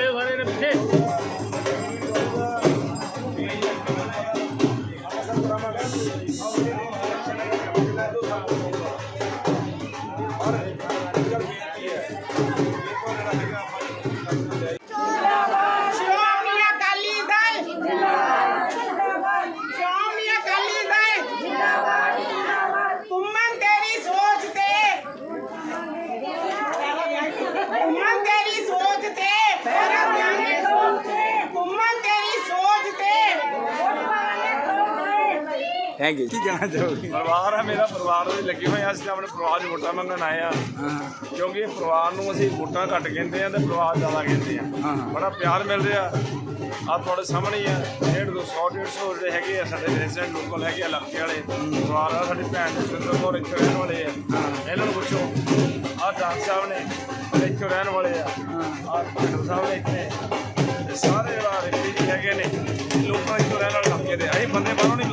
ਲੌਂਗ ਸਾਰੇ ਨੇ ਪਿੱਛੇ। ਥੈਂਕ ਯੂ ਕੀ ਕਹਿਣਾ ਚਾਹੋਗੇ? ਪਰਿਵਾਰ ਹੈ ਮੇਰਾ ਪਰਿਵਾਰ ਦੇ ਲੱਗੇ ਹੋਏ ਆ। ਅਸੀਂ ਤਾਂ ਆਪਣੇ ਪਰਿਵਾਰ 'ਚ ਵੋਟਾਂ ਮੰਗਣ ਆਏ ਆ। ਕਿਉਂਕਿ ਇਹ ਪਰਿਵਾਰ ਨੂੰ ਅਸੀਂ ਵੋਟਾਂ ਘੱਟ ਕਹਿੰਦੇ ਆ ਤੇ ਪਰਿਵਾਰ ਜ਼ਿਆਦਾ ਕਹਿੰਦੇ ਆ। ਬੜਾ ਪਿਆਰ ਮਿਲ ਰਿਹਾ ਆ ਤੁਹਾਡੇ ਸਾਹਮਣੇ ਹੀ ਆ। 150 200 150 ਜਿਹੜੇ ਹੈਗੇ ਆ ਸਾਡੇ ਰੈਜ਼ੀਡੈਂਟ ਲੋਕਲ ਹੈਗੇ ਆ ਇਲਾਕੇ ਵਾਲੇ। ਪਰਿਵਾਰ ਆ ਸਾਡੀ ਭੈਣ ਦੇ ਸੁੰਦਰ ਕੌਰ ਇੱਥੇ ਰਹਿਣ ਵਾਲੇ ਆ। ਇਹਨਾਂ ਨੂੰ ਪੁੱਛੋ ਆ ਡਾਕਟਰ ਸਾਹਿਬ ਨੇ ਇੱਥੇ ਰਹਿਣ ਵਾਲੇ ਆ। ਆ ਡਾਕਟਰ ਸਾਹਿਬ ਨੇ ਇੱਥੇ। ਸਾਰੇ ਵਾਲੇ ਹੈਗੇ ਨੇ ਲੋਕਾਂ ਇੱਥੇ ਰਹਿਣ ਵਾਲੇ ਇਲਾਕੇ ਦੇ ਅਸੀਂ ਬੰਦੇ ਬਾਹਰੋਂ ਨਹੀਂ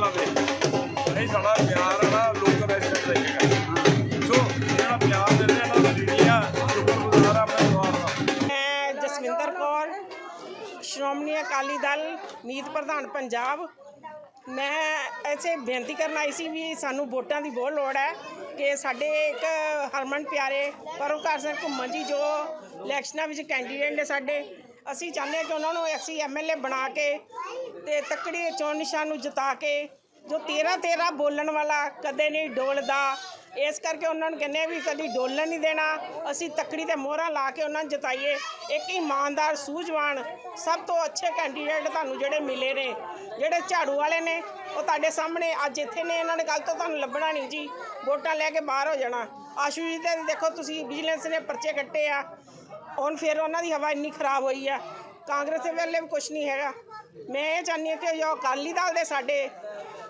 ਬੁਲਾਉਂਦੇ ਪਿਆਰ ਆ ਨਾ ਲੋਕ ਰੈਜ਼ੀਡੈਂਟ ਲੱਗੇਗਾ ਸੋ, ਜਿਹੜਾ ਪਿਆਰ ਦਿੰਦੇ ਆ ਨਾ ਲੀਡੀਆਂ ਸ਼ੁਕਰਗੁਜ਼ਾਰ ਆ? ਆਪਣੇ ਪਰਿਵਾਰ ਦਾ। ਮੈਂ ਜਸਵਿੰਦਰ ਕੌਰ, ਸ਼੍ਰੋਮਣੀ ਅਕਾਲੀ ਦਲ, ਮੀਤ ਪ੍ਰਧਾਨ ਪੰਜਾਬ। ਮੈਂ ਐਸੇ ਬੇਨਤੀ ਕਰਨ ਆਈ ਸੀ ਵੀ ਸਾਨੂੰ ਵੋਟਾਂ ਦੀ ਬਹੁਤ ਲੋੜ ਹੈ ਕਿ ਸਾਡੇ ਇੱਕ ਹਰਮਨ ਪਿਆਰੇ ਪਰਮਕਾਰ ਸਿੰਘ ਘੁੰਮਣ ਜੀ, ਜੋ ਇਲੈਕਸ਼ਨਾਂ ਵਿੱਚ ਕੈਂਡੀਡੇਟ ਨੇ ਸਾਡੇ। ਅਸੀਂ ਚਾਹੁੰਦੇ ਹਾਂ ਕਿ ਉਹਨਾਂ ਨੂੰ ਅਸੀਂ ਐਮਐਲਏ ਬਣਾ ਕੇ ਤੇ ਤੱਕੜੀ ਚੋਣ ਨਿਸ਼ਾਨ ਨੂੰ ਜਿਤਾ ਕੇ ਜੋ 13 13 ਬੋਲਣ ਵਾਲਾ ਕਦੇ ਨਹੀਂ ਡੋਲਦਾ। ਇਸ ਕਰਕੇ ਉਹਨਾਂ ਨੂੰ ਕਹਿੰਦੇ ਆ ਵੀ ਕਦੀ ਡੋਲਣ ਨਹੀਂ ਦੇਣਾ। ਅਸੀਂ ਤੱਕੜੀ ਤੇ ਮੋਹਰਾਂ ਲਾ ਕੇ ਉਹਨਾਂ ਨੂੰ ਜਿਤਾਈਏ। ਇੱਕ ਇਮਾਨਦਾਰ, ਸੂਝਵਾਨ, ਸਭ ਤੋਂ ਅੱਛੇ ਕੈਂਡੀਡੇਟ ਤੁਹਾਨੂੰ ਜਿਹੜੇ ਮਿਲੇ ਨੇ, ਜਿਹੜੇ ਝਾੜੂ ਵਾਲੇ ਨੇ, ਉਹ ਤੁਹਾਡੇ ਸਾਹਮਣੇ ਅੱਜ ਇੱਥੇ ਨੇ। ਇਹਨਾਂ ਨੇ ਕੱਲ ਤੋਂ ਤੁਹਾਨੂੰ ਲੱਭਣਾ ਨਹੀਂ ਜੀ। ਵੋਟਾਂ ਲੈ ਕੇ ਬਾਹਰ ਹੋ ਜਾਣਾ। ਆਸ਼ੂ ਜੀ ਦੇ ਦੇਖੋ ਤੁਸੀਂ ਵਿਜੀਲੈਂਸ ਨੇ ਪਰਚੇ ਕੱਟੇ ਆ। ਹੁਣ ਫਿਰ ਉਹਨਾਂ ਦੀ ਹਵਾ ਇੰਨੀ ਖਰਾਬ ਹੋਈ ਆ। ਕਾਂਗਰਸ ਦੇ ਵੇਲੇ ਵੀ ਕੁਝ ਨਹੀਂ ਹੈਗਾ। ਮੈਂ ਇਹ ਚਾਹੁੰਦੀ ਹਾਂ ਕਿ ਜੋ ਅਕਾਲੀ ਦਲ ਦੇ ਸਾਡੇ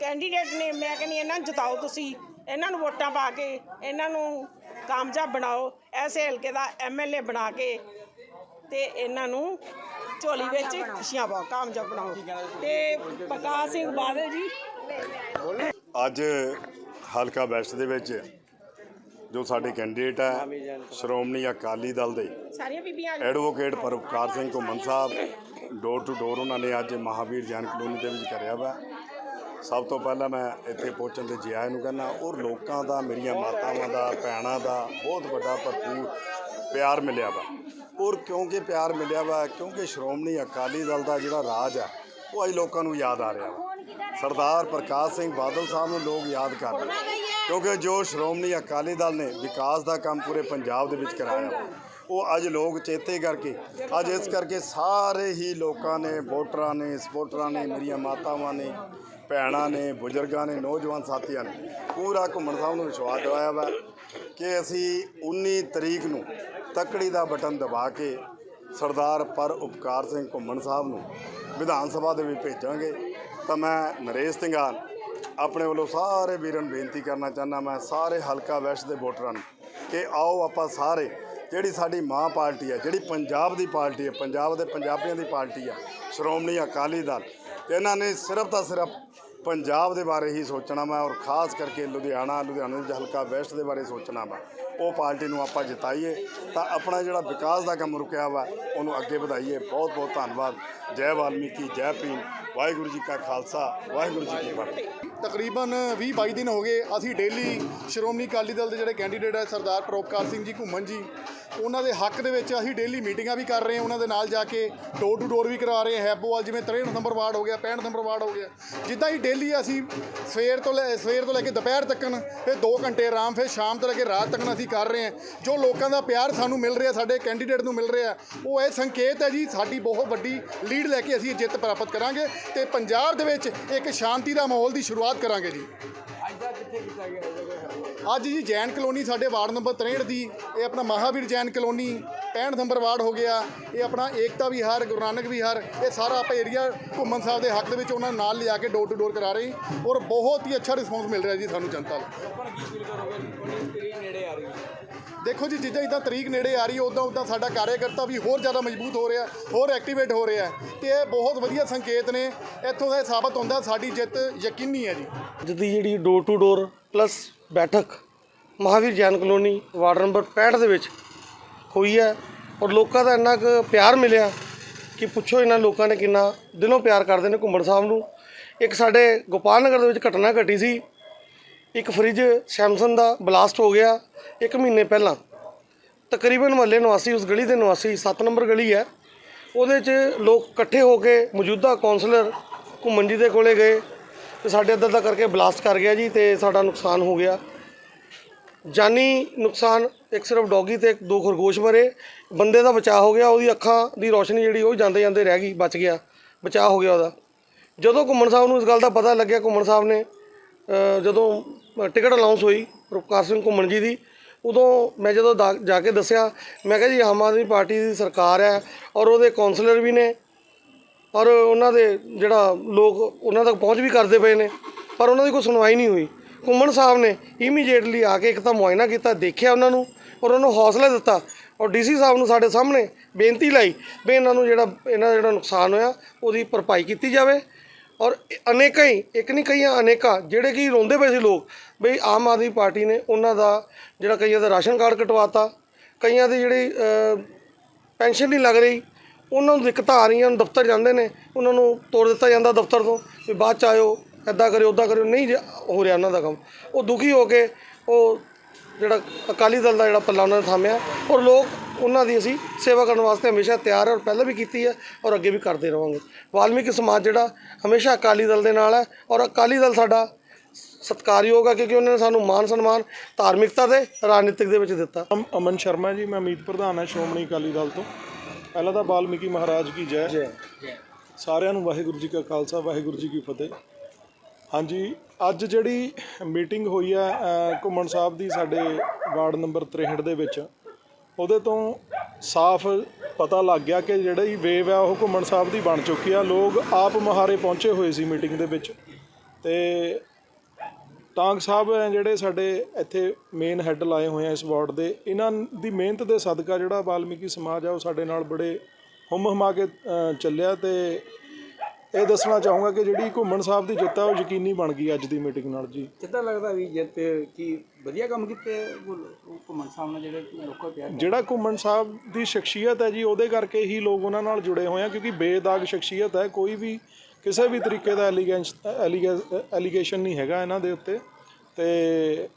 ਕੈਂਡੀਡੇਟ ਨੇ ਮੈਂ ਕਹਿੰਦੀ ਇਹਨਾਂ ਨੂੰ ਜਿਤਾਓ ਤੁਸੀਂ। ਇਹਨਾਂ ਨੂੰ ਵੋਟਾਂ ਪਾ ਕੇ ਇਹਨਾਂ ਨੂੰ ਕਾਮਯਾਬ ਬਣਾਓ ਐਸੇ ਹਲਕੇ ਦਾ ਐਮਐਲਏ ਬਣਾ ਕੇ ਤੇ ਇਹਨਾਂ ਨੂੰ ਝੋਲੀ ਵਿੱਚ ਖੁਸ਼ੀਆਂ ਪਾਓ ਕਾਮਯਾਬ ਬਣਾਓ। ਤੇ ਪ੍ਰਕਾਸ਼ ਸਿੰਘ ਬਾਦਲ ਜੀ। ਅੱਜ ਹਲਕਾ ਵੈਸਟ ਦੇ ਵਿੱਚ ਜੋ ਸਾਡੇ ਕੈਂਡੀਡੇਟ ਹੈ ਸ਼੍ਰੋਮਣੀ ਅਕਾਲੀ ਦਲ ਦੇ ਸਾਰੀਆਂ ਬੀਬੀਆਂ ਐਡਵੋਕੇਟ ਪਰਵਕਾਰ ਸਿੰਘ ਘੁੰਮਣ ਸਾਹਿਬ ਡੋਰ ਟੂ ਡੋਰ ਉਹਨਾਂ ਨੇ ਅੱਜ ਮਹਾਵੀਰ ਜੈਨ ਕਲੋਨੀ ਦੇ ਵਿੱਚ ਕਰਿਆ ਵਾ। ਸਭ ਤੋਂ ਪਹਿਲਾਂ ਮੈਂ ਇੱਥੇ ਪਹੁੰਚਣ ਦੇ ਜਿਆ ਨੂੰ ਕਹਿੰਦਾ, ਔਰ ਲੋਕਾਂ ਦਾ, ਮੇਰੀਆਂ ਮਾਤਾਵਾਂ ਦਾ, ਭੈਣਾਂ ਦਾ ਬਹੁਤ ਵੱਡਾ ਭਰਪੂਰ ਪਿਆਰ ਮਿਲਿਆ ਵਾ। ਔਰ ਕਿਉਂਕਿ ਪਿਆਰ ਮਿਲਿਆ ਵਾ, ਕਿਉਂਕਿ ਸ਼੍ਰੋਮਣੀ ਅਕਾਲੀ ਦਲ ਦਾ ਜਿਹੜਾ ਰਾਜ ਆ, ਉਹ ਅੱਜ ਲੋਕਾਂ ਨੂੰ ਯਾਦ ਆ ਰਿਹਾ ਵਾ। ਸਰਦਾਰ ਪ੍ਰਕਾਸ਼ ਸਿੰਘ ਬਾਦਲ ਸਾਹਿਬ ਨੂੰ ਲੋਕ ਯਾਦ ਕਰ ਰਹੇ ਕਿਉਂਕਿ ਜੋ ਸ਼੍ਰੋਮਣੀ ਅਕਾਲੀ ਦਲ ਨੇ ਵਿਕਾਸ ਦਾ ਕੰਮ ਪੂਰੇ ਪੰਜਾਬ ਦੇ ਵਿੱਚ ਕਰਾਇਆ ਉਹ ਅੱਜ ਲੋਕ ਚੇਤੇ ਕਰਕੇ, ਅੱਜ ਇਸ ਕਰਕੇ ਸਾਰੇ ਹੀ ਲੋਕਾਂ ਨੇ, ਵੋਟਰਾਂ ਨੇ ਸਪੋਰਟਰਾਂ ਨੇ, ਮੇਰੀਆਂ ਮਾਤਾਵਾਂ ਨੇ ਭੈਣਾਂ ਨੇ, ਬਜ਼ੁਰਗਾਂ ਨੇ, ਨੌਜਵਾਨ ਸਾਥੀਆਂ ਨੇ ਪੂਰਾ ਘੁੰਮਣ ਸਾਹਿਬ ਨੂੰ ਵਿਸ਼ਵਾਸ ਦਿਵਾਇਆ ਵਾ ਕਿ ਅਸੀਂ 19 ਤਰੀਕ ਨੂੰ ਤੱਕੜੀ ਦਾ ਬਟਨ ਦਬਾ ਕੇ ਸਰਦਾਰ ਪਰ ਉਪਕਾਰ ਸਿੰਘ ਘੁੰਮਣ ਸਾਹਿਬ ਨੂੰ ਵਿਧਾਨ ਸਭਾ ਦੇ ਵਿੱਚ ਭੇਜਾਂਗੇ। ਤਾਂ ਮੈਂ ਨਰੇਸ਼ ਸਿੰਘਾਨ ਆਪਣੇ ਵੱਲੋਂ ਸਾਰੇ ਵੀਰਾਂ ਨੂੰ ਬੇਨਤੀ ਕਰਨਾ ਚਾਹੁੰਦਾ ਮੈਂ, ਸਾਰੇ ਹਲਕਾ ਵੈਸਟ ਦੇ ਵੋਟਰਾਂ ਨੂੰ ਕਿ ਆਓ ਆਪਾਂ ਸਾਰੇ, ਜਿਹੜੀ ਸਾਡੀ ਮਾਂ ਪਾਰਟੀ ਹੈ ਜਿਹੜੀ ਪੰਜਾਬ ਦੀ ਪਾਰਟੀ ਹੈ ਪੰਜਾਬ ਦੇ ਪੰਜਾਬੀਆਂ ਦੀ ਪਾਰਟੀ ਹੈ ਸ਼੍ਰੋਮਣੀ ਅਕਾਲੀ ਦਲ ਇਹਨਾਂ ਨੇ ਸਿਰਫ ਤਾਂ ਸਿਰਫ ਪੰਜਾਬ ਦੇ ਬਾਰੇ ਹੀ ਸੋਚਣਾ ਮੈਂ ਔਰ ਖਾਸ ਕਰਕੇ ਲੁਧਿਆਣਾ ਲੁਧਿਆਣਾ ਦੇ ਹਲਕਾ ਵੈਸਟ ਦੇ ਬਾਰੇ ਸੋਚਣਾ ਮੈਂ ਉਹ ਪਾਰਟੀ ਨੂੰ ਆਪਾਂ ਜਿਤਾਈਏ ਤਾਂ ਆਪਣਾ ਜਿਹੜਾ ਵਿਕਾਸ ਦਾ ਕੰਮ ਰੁਕਿਆ ਵਾ, ਉਹਨੂੰ ਅੱਗੇ ਵਧਾਈਏ। ਬਹੁਤ ਬਹੁਤ ਧੰਨਵਾਦ। ਜੈ ਵਾਲਮੀਕੀ, ਜੈ ਭੀਮ। ਵਾਹਿਗੁਰੂ ਜੀ ਕਾ ਖਾਲਸਾ, ਵਾਹਿਗੁਰੂ ਜੀ ਕੀ ਫਤਿਹ। ਤਕਰੀਬਨ 20 22 ਦਿਨ ਹੋ ਗਏ, ਅਸੀਂ ਡੇਲੀ ਸ਼੍ਰੋਮਣੀ ਅਕਾਲੀ ਦਲ ਦੇ ਜਿਹੜੇ ਕੈਂਡੀਡੇਟ ਹੈ ਸਰਦਾਰ ਪ੍ਰੋਪਕਾਰ ਸਿੰਘ ਜੀ, ਘੁੰਮਣ ਜੀ। ਉਹਨਾਂ ਦੇ ਹੱਕ ਦੇ ਵਿੱਚ ਅਸੀਂ ਡੇਲੀ ਮੀਟਿੰਗਾਂ ਵੀ ਕਰ ਰਹੇ ਹਾਂ, ਉਹਨਾਂ ਦੇ ਨਾਲ ਜਾ ਕੇ ਡੋਰ ਟੂ ਡੋਰ ਵੀ ਕਰਵਾ ਰਹੇ ਹਾਂ ਹੈਬੋਵਾਲ ਜਿਵੇਂ 63 ਨੰਬਰ ਵਾਰਡ ਹੋ ਗਿਆ 65 ਨੰਬਰ ਵਾਰਡ ਹੋ ਗਿਆ। ਜਿੱਦਾਂ ਹੀ ਡੇਲੀ ਅਸੀਂ ਸਵੇਰ ਤੋਂ ਲੈ, ਸਵੇਰ ਤੋਂ ਲੈ ਕੇ ਦੁਪਹਿਰ ਤੱਕਨ ਫਿਰ 2 ਘੰਟੇ ਆਰਾਮ, ਫਿਰ ਸ਼ਾਮ ਤੋਂ ਲੈ ਕੇ ਰਾਤ ਤੱਕ ਅਸੀਂ ਕਰ ਰਹੇ ਹਾਂ। ਜੋ ਲੋਕਾਂ ਦਾ ਪਿਆਰ ਸਾਨੂੰ ਮਿਲ ਰਿਹਾ, ਸਾਡੇ ਕੈਂਡੀਡੇਟ ਨੂੰ ਮਿਲ ਰਿਹਾ, ਉਹ ਇਹ ਸੰਕੇਤ ਹੈ ਜੀ, ਸਾਡੀ ਬਹੁਤ ਵੱਡੀ ਲੀਡ ਲੈ ਕੇ ਅਸੀਂ ਇਹ ਜਿੱਤ ਪ੍ਰਾਪਤ ਕਰਾਂਗੇ ਤੇ ਪੰਜਾਬ ਦੇ ਵਿੱਚ ਇੱਕ ਸ਼ਾਂਤੀ ਦਾ ਮਾਹੌਲ ਦੀ ਸ਼ੁਰੂਆਤ ਕਰਾਂਗੇ ਜੀ। ਅੱਜ ਜੀ ਜੈਨ ਕਲੋਨੀ ਸਾਡੇ ਵਾਰਡ ਨੰਬਰ 63 ਦੀ, ਇਹ ਆਪਣਾ Mahavir Jain colony 65 number ward ਹੋ ਗਿਆ। ਇਹ ਆਪਣਾ ਏਕਤਾ ਵਿਹਾਰ, ਗੁਰੂ ਨਾਨਕ ਵਿਹਾਰ, ਇਹ ਸਾਰਾ ਆਪਾਂ ਏਰੀਆ ਘੁੰਮਣ ਸਾਹਿਬ ਦੇ ਹੱਕ ਦੇ ਵਿੱਚ ਉਹਨਾਂ ਨਾਲ ਲਿਆ ਕੇ ਡੋਰ ਟੂ ਡੋਰ ਕਰਾ ਰਹੇ ਔਰ ਬਹੁਤ ਹੀ ਅੱਛਾ ਰਿਸਪੌਂਸ ਮਿਲ ਰਿਹਾ ਜੀ ਸਾਨੂੰ ਜਨਤਾ ਦਾ ਦੇਖੋ ਜੀ, ਜਿੱਦਾਂ ਜਿੱਦਾਂ ਤਰੀਕ ਨੇੜੇ ਆ ਰਹੀ ਹੈ ਉਦਾਂ ਉਦਾਂ ਸਾਡਾ ਕਾਰਜਕਰਤਾ ਵੀ ਹੋਰ ਜ਼ਿਆਦਾ ਮਜ਼ਬੂਤ ਹੋ ਰਿਹਾ, ਹੋਰ ਐਕਟੀਵੇਟ ਹੋ ਰਿਹਾ ਤੇ ਇਹ ਬਹੁਤ ਵਧੀਆ ਸੰਕੇਤ ਨੇ। ਇੱਥੋਂ ਦਾ ਇਹ ਸਾਬਤ ਹੁੰਦਾ, ਸਾਡੀ ਜਿੱਤ ਯਕੀਨੀ ਹੈ ਜੀ। ਅੱਜ ਜਿਹੜੀ ਡੋਰ ਟੂ ਡੋਰ ਪਲੱਸ ਬੈਠਕ। Mahavir Jain colony, ward number 65 ਦੇ ਵਿੱਚ ਹੋਈ ਹੈ ਔਰ ਲੋਕਾਂ ਦਾ ਇੰਨਾ ਕੁ ਪਿਆਰ ਮਿਲਿਆ ਕਿ ਪੁੱਛੋ ਇਹਨਾਂ ਲੋਕਾਂ ਨੇ ਕਿੰਨਾ ਦਿਲੋਂ ਪਿਆਰ ਕਰਦੇ ਨੇ ਘੁੰਮਣ ਸਾਹਿਬ ਨੂੰ। ਇੱਕ ਸਾਡੇ ਗੋਪਾਲ ਨਗਰ ਦੇ ਵਿੱਚ ਘਟਨਾ ਘਟੀ ਸੀ। ਇੱਕ ਫ੍ਰਿਜ ਸੈਮਸੰਗ ਦਾ ਬਲਾਸਟ ਹੋ ਗਿਆ ਇੱਕ ਮਹੀਨੇ ਪਹਿਲਾਂ। ਤਕਰੀਬਨ ਮਹੱਲੇ ਨਿਵਾਸੀ, ਉਸ ਗਲੀ ਦੇ ਨਿਵਾਸੀ 7 ਨੰਬਰ ਗਲੀ ਹੈ। ਉਹਦੇ 'ਚ ਲੋਕ ਇਕੱਠੇ ਹੋ ਕੇ ਮੌਜੂਦਾ ਕਾਉਂਸਲਰ ਘੁੰਮਣ ਜੀ ਦੇ ਕੋਲੇ ਗਏ। ਤੇ ਸਾਡੇ ਇੱਧਰ ਦਾ ਕਰਕੇ ਬਲਾਸਟ ਕਰ ਗਿਆ ਜੀ ਤੇ ਸਾਡਾ ਨੁਕਸਾਨ ਹੋ ਗਿਆ। ਜਾਨੀ ਨੁਕਸਾਨ ਇੱਕ ਸਿਰਫ ਡੌਗੀ ਤੇ ਇੱਕ ਦੋ ਖਰਗੋਸ਼ ਮਰੇ। ਬੰਦੇ ਦਾ ਬਚਾਅ ਹੋ ਗਿਆ, ਉਹਦੀ ਅੱਖਾਂ ਦੀ ਰੋਸ਼ਨੀ ਜਿਹੜੀ ਉਹ ਜਾਂਦੇ ਜਾਂਦੇ ਰਹਿ ਗਈ, ਬਚ ਗਿਆ। ਬਚਾਅ ਹੋ ਗਿਆ ਉਹਦਾ। ਜਦੋਂ ਘੁੰਮਣ ਸਾਹਿਬ ਨੂੰ ਇਸ ਗੱਲ ਦਾ ਪਤਾ ਲੱਗਿਆ, ਘੁੰਮਣ ਸਾਹਿਬ ਨੇ ਜਦੋਂ ਟਿਕਟ ਅਨਾਉਂਸ ਹੋਈ ਰੁਪਕਾਰ ਸਿੰਘ ਘੁੰਮਣ ਜੀ ਦੀ, ਉਦੋਂ ਮੈਂ ਜਦੋਂ ਦਾ- ਜਾ ਕੇ ਦੱਸਿਆ, ਮੈਂ ਕਿਹਾ ਜੀ, ਆਮ ਆਦਮੀ ਪਾਰਟੀ ਦੀ ਸਰਕਾਰ ਹੈ ਔਰ ਉਹਦੇ ਕਾਉਂਸਲਰ ਵੀ ਨੇ। ਔਰ ਉਹਨਾਂ ਦੇ ਜਿਹੜਾ ਲੋਕ ਉਹਨਾਂ ਤੱਕ ਪਹੁੰਚ ਵੀ ਕਰਦੇ ਪਏ ਨੇ, ਪਰ ਉਹਨਾਂ ਦੀ ਕੋਈ ਸੁਣਵਾਈ ਨਹੀਂ ਹੋਈ। ਘੁੰਮਣ ਸਾਹਿਬ ਨੇ ਇਮੀਡੀਏਟਲੀ ਆ ਕੇ ਇੱਕ ਤਾਂ ਮੁਆਇਨਾ ਕੀਤਾ, ਦੇਖਿਆ ਉਹਨਾਂ ਨੂੰ ਔਰ ਉਹਨਾਂ ਨੂੰ ਹੌਸਲਾ ਦਿੱਤਾ ਔਰ ਡੀਸੀ ਸਾਹਿਬ ਨੂੰ ਸਾਡੇ ਸਾਹਮਣੇ ਬੇਨਤੀ ਲਾਈ ਵੀ ਇਹਨਾਂ ਨੂੰ ਜਿਹੜਾ, ਇਹਨਾਂ ਦਾ ਜਿਹੜਾ ਨੁਕਸਾਨ ਹੋਇਆ, ਉਹਦੀ ਭਰਪਾਈ ਕੀਤੀ ਜਾਵੇ ਔਰ ਅਨੇਕਾਂ ਹੀ, ਇੱਕ ਨਹੀਂ ਕਈਆਂ, ਅਨੇਕਾਂ ਜਿਹੜੇ ਕਿ ਰੋਂਦੇ ਪਏ ਸੀ ਲੋਕ ਬਈ ਆਮ ਆਦਮੀ ਪਾਰਟੀ ਨੇ ਉਹਨਾਂ ਦਾ ਜਿਹੜਾ ਕਈਆਂ ਦਾ ਰਾਸ਼ਨ ਕਾਰਡ ਕਟਵਾਤਾ, ਕਈਆਂ ਦੀ ਜਿਹੜੀ ਪੈਨਸ਼ਨ ਨਹੀਂ ਲੱਗ ਰਹੀ ਉਹਨਾਂ ਨੂੰ ਦਿੱਕਤਾਂ ਆ ਰਹੀਆਂ ਦਫ਼ਤਰ ਜਾਂਦੇ ਨੇ, ਉਹਨਾਂ ਨੂੰ ਤੋੜ ਦਿੱਤਾ ਜਾਂਦਾ ਦਫ਼ਤਰ ਤੋਂ, ਵੀ ਬਾਅਦ ਚ ਆਇਓ ਐਦਾਂ ਕਰਿਓ ਉੱਦਾਂ ਕਰਿਓ, ਨਹੀਂ ਜੇ ਹੋ ਰਿਹਾ ਉਹਨਾਂ ਦਾ ਕੰਮ। ਉਹ ਦੁਖੀ ਹੋ ਕੇ ਉਹ ਜਿਹੜਾ ਅਕਾਲੀ ਦਲ ਦਾ ਜਿਹੜਾ ਪੱਲਾ ਉਹਨਾਂ ਨੇ ਥਾਮਿਆ, ਔਰ ਲੋਕ ਉਹਨਾਂ ਦੀ ਅਸੀਂ ਸੇਵਾ ਕਰਨ ਵਾਸਤੇ ਹਮੇਸ਼ਾ ਤਿਆਰ ਹੈ ਔਰ ਪਹਿਲਾਂ ਵੀ ਕੀਤੀ ਹੈ, ਔਰ ਅੱਗੇ ਵੀ ਕਰਦੇ ਰਹਾਂਗੇ ਵਾਲਮੀਕੀ ਸਮਾਜ ਜਿਹੜਾ ਹਮੇਸ਼ਾ ਅਕਾਲੀ ਦਲ ਦੇ ਨਾਲ ਹੈ, ਔਰ ਅਕਾਲੀ ਦਲ ਸਾਡਾ ਸਤਿਕਾਰਯੋਗ ਹੈ, ਕਿਉਂਕਿ ਉਹਨਾਂ ਨੇ ਸਾਨੂੰ ਮਾਨ ਸਨਮਾਨ ਧਾਰਮਿਕਤਾ ਤੇ ਰਾਜਨੀਤਿਕ ਦੇ ਵਿੱਚ ਦਿੱਤਾ। ਅਮਨ ਸ਼ਰਮਾ ਜੀ, ਮੈਂ ਮੀਤ ਪ੍ਰਧਾਨ ਹਾਂ ਸ਼੍ਰੋਮਣੀ ਅਕਾਲੀ ਦਲ ਤੋਂ। ਪਹਿਲਾਂ ਤਾਂ ਬਾਲਮੀਕੀ ਮਹਾਰਾਜ ਕੀ ਜੈ। ਸਾਰਿਆਂ ਨੂੰ ਵਾਹਿਗੁਰੂ ਜੀ ਕਾ ਖਾਲਸਾ ਵਾਹਿਗੁਰੂ ਜੀ ਕੀ ਫਤਿਹ। ਹਾਂਜੀ ਅੱਜ ਜਿਹੜੀ ਮੀਟਿੰਗ ਹੋਈ ਹੈ ਘੁੰਮਣ ਸਾਹਿਬ ਦੀ ਸਾਡੇ ਵਾਰਡ ਨੰਬਰ 63 ਦੇ ਵਿੱਚ ਉਹਦੇ ਤੋਂ ਸਾਫ਼ ਪਤਾ ਲੱਗ ਗਿਆ ਕਿ ਜਿਹੜੀ ਵੇਵ ਹੈ ਉਹ ਘੁੰਮਣ ਸਾਹਿਬ ਦੀ ਬਣ ਚੁੱਕੀ ਆ। ਲੋਕ ਆਪ ਮਹਾਰੇ ਪਹੁੰਚੇ ਹੋਏ ਸੀ ਮੀਟਿੰਗ ਦੇ ਵਿੱਚ। ਤੇ ਟਾਂਗ ਸਾਹਿਬ ਹੈ ਜਿਹੜੇ ਸਾਡੇ ਇੱਥੇ ਮੇਨ ਹੈੱਡ ਲਾਏ ਹੋਏ ਆ ਇਸ ਵਾਰਡ ਦੇ ਇਹਨਾਂ ਦੀ ਮਿਹਨਤ ਦੇ ਸਦਕਾ ਜਿਹੜਾ ਵਾਲਮੀਕੀ ਸਮਾਜ ਆ ਉਹ ਸਾਡੇ ਨਾਲ ਬੜੇ ਹੁਮ ਹਮਾ ਕੇ ਚੱਲਿਆ ਤੇ ਇਹ ਦੱਸਣਾ ਚਾਹੂੰਗਾ ਕਿ ਜਿਹੜੀ ਘੁੰਮਣ ਸਾਹਿਬ ਦੀ ਜਿੱਤ ਆ ਉਹ ਯਕੀਨੀ ਬਣ ਗਈ ਅੱਜ ਦੀ ਮੀਟਿੰਗ ਨਾਲ ਜੀ। ਕਿੱਦਾਂ ਲੱਗਦਾ ਵੀ ਜਿੱਤ ਕੀ ਵਧੀਆ ਕੰਮ ਕੀਤੇ ਘੁੰਮਣ ਸਾਹਿਬ ਨਾਲ ਜਿਹੜੇ ਲੋਕਾਂ ਪਿਆਰ ਜਿਹੜਾ ਘੁੰਮਣ ਸਾਹਿਬ ਦੀ ਸ਼ਖਸੀਅਤ ਹੈ ਜੀ ਉਹਦੇ ਕਰਕੇ ਹੀ ਲੋਕ ਉਹਨਾਂ ਨਾਲ ਜੁੜੇ ਹੋਏ ਆ ਕਿਉਂਕਿ ਬੇਦਾਗ ਸ਼ਖਸੀਅਤ ਹੈ ਕੋਈ ਵੀ ਕਿਸੇ ਵੀ ਤਰੀਕੇ ਦਾ ਐਲੀਗੇਸ਼ਨ ਨਹੀਂ ਹੈਗਾ ਇਹਨਾਂ ਦੇ ਉੱਤੇ। ਤੇ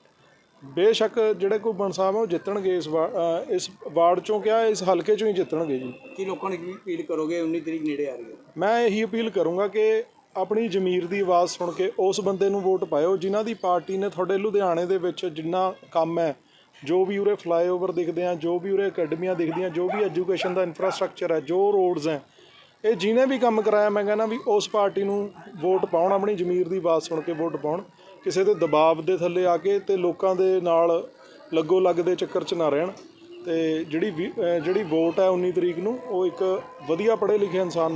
ਬੇਸ਼ੱਕ ਜਿਹੜੇ ਸਾਹਿਬ ਆ ਉਹ ਜਿੱਤਣਗੇ ਇਸ ਇਸ ਵਾਰਡ ਚੋਂ ਕਿਹਾ ਇਸ ਹਲਕੇ ਚੋਂ ਹੀ ਜਿੱਤਣਗੇ ਜੀ। ਕੀ ਲੋਕਾਂ ਨੂੰ ਕੀ ਅਪੀਲ ਕਰੋਗੇ? 19 ਤਰੀਕ ਨੇੜੇ ਆ ਰਹੀ ਹੈ। ਮੈਂ ਇਹੀ ਅਪੀਲ ਕਰੂੰਗਾ ਕਿ ਆਪਣੀ ਜ਼ਮੀਰ ਦੀ ਆਵਾਜ਼ ਸੁਣ ਕੇ ਉਸ ਬੰਦੇ ਨੂੰ ਵੋਟ ਪਾਇਓ ਜਿਨ੍ਹਾਂ ਦੀ ਪਾਰਟੀ ਨੇ ਤੁਹਾਡੇ ਲੁਧਿਆਣੇ ਦੇ ਵਿੱਚ ਜਿੰਨਾ ਕੰਮ ਹੈ ਜੋ ਵੀ ਉਰੇ ਫਲਾਈਓਵਰ ਦਿਖਦੇ ਆ ਜੋ ਵੀ ਉਰੇ ਅਕੈਡਮੀਆਂ ਦਿਖਦੀਆਂ ਜੋ ਵੀ ਐਜੂਕੇਸ਼ਨ ਦਾ ਇਨਫਰਾਸਟ੍ਰਕਚਰ ਹੈ ਜੋ ਰੋਡਸ ਹੈ ਇਹ ਜਿਹਨੇ ਵੀ ਕੰਮ ਕਰਾਇਆ, ਮੈਂ ਕਹਿੰਦਾ ਵੀ ਉਸ ਪਾਰਟੀ ਨੂੰ ਵੋਟ ਪਾਉਣ, ਆਪਣੀ ਜ਼ਮੀਰ ਦੀ ਆਵਾਜ਼ ਸੁਣ ਕੇ ਵੋਟ ਪਾਉਣ। ਕਿਸੇ ਦੇ ਦਬਾਅ ਦੇ ਥੱਲੇ ਆ ਕੇ ਤੇ ਲੋਕਾਂ ਦੇ ਨਾਲ ਲੱਗੋ ਲੱਗ ਦੇ ਚੱਕਰ 'ਚ ਨਾ ਰਹਿਣ। ਤੇ ਜਿਹੜੀ ਵੀ- ਜਿਹੜੀ ਵੋਟ ਹੈ 19 ਤਰੀਕ ਨੂੰ, ਉਹ ਇੱਕ ਵਧੀਆ ਪੜ੍ਹੇ ਲਿਖੇ ਇਨਸਾਨ